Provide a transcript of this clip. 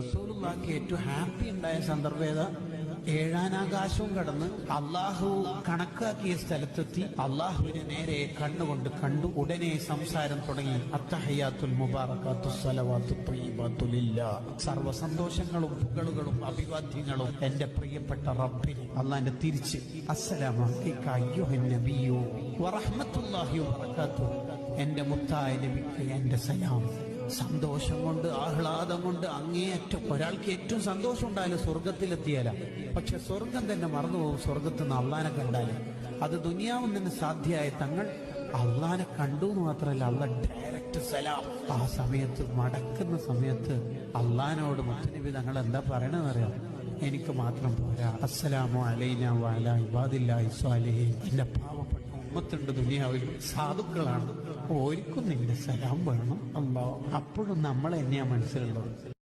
റസൂലുള്ളാഹിക്ക് ഏറ്റവും ഹാപ്പി ഉണ്ടായ സന്ദർഭം ഏഴാനാകാശവും കടന്ന് അള്ളാഹു കണക്കാക്കിയ സ്ഥലത്തെത്തി അള്ളാഹുവിനെ നേരെ കണ്ണുകൊണ്ട് കണ്ടു. ഉടനെ സംസാരം തുടങ്ങി. അത്തഹയാത്തുൽ മുബാറക്കാത്തു സർവ സന്തോഷങ്ങളും പുകളുകളും അഭിവാദ്യങ്ങളും എന്റെ പ്രിയപ്പെട്ട റബ്ബിന് അള്ളാന്റെ തിരിച്ച്. അസ്സലാമു വറഹ്മത്തുള്ളാഹി വബറകാതുഹു എന്റെ മുത്തായ നബിക്ക് എന്റെ സലാം. സന്തോഷം കൊണ്ട് ആഹ്ലാദം കൊണ്ട് അങ്ങേയറ്റം ഒരാൾക്ക് ഏറ്റവും സന്തോഷം ഉണ്ടായാലും സ്വർഗത്തിലെത്തിയാല പക്ഷെ സ്വർഗം തന്നെ മറന്നുപോകും സ്വർഗത്ത് നിന്ന് അള്ളാനെ കണ്ടാൽ. അത് ദുനിയാവും നിന്ന് സാധ്യമായ തങ്ങൾ അള്ളാനെ കണ്ടു എന്ന് മാത്രമല്ല അള്ള ഡയറക്റ്റ് സലാം. ആ സമയത്ത് മടക്കുന്ന സമയത്ത് അള്ളാനോട് മുത്തനബി തങ്ങൾ എന്താ പറയണെന്ന് അറിയാം എനിക്ക് മാത്രം പോരാ. അസ്സലാമു അലൈന വാല ഇബാദില്ലായി സ്വാലിഹീൻ. എന്റെ പാവപ്പെട്ട ഉമ്മത്തുണ്ട് ദുനിയാവിൽ സാധുക്കളാണ്. ഓർക്കും നിന്റെ സലാം വേണം. അപ്പോഴും നമ്മൾ തന്നെയാ മനസ്സിലുള്ളത്.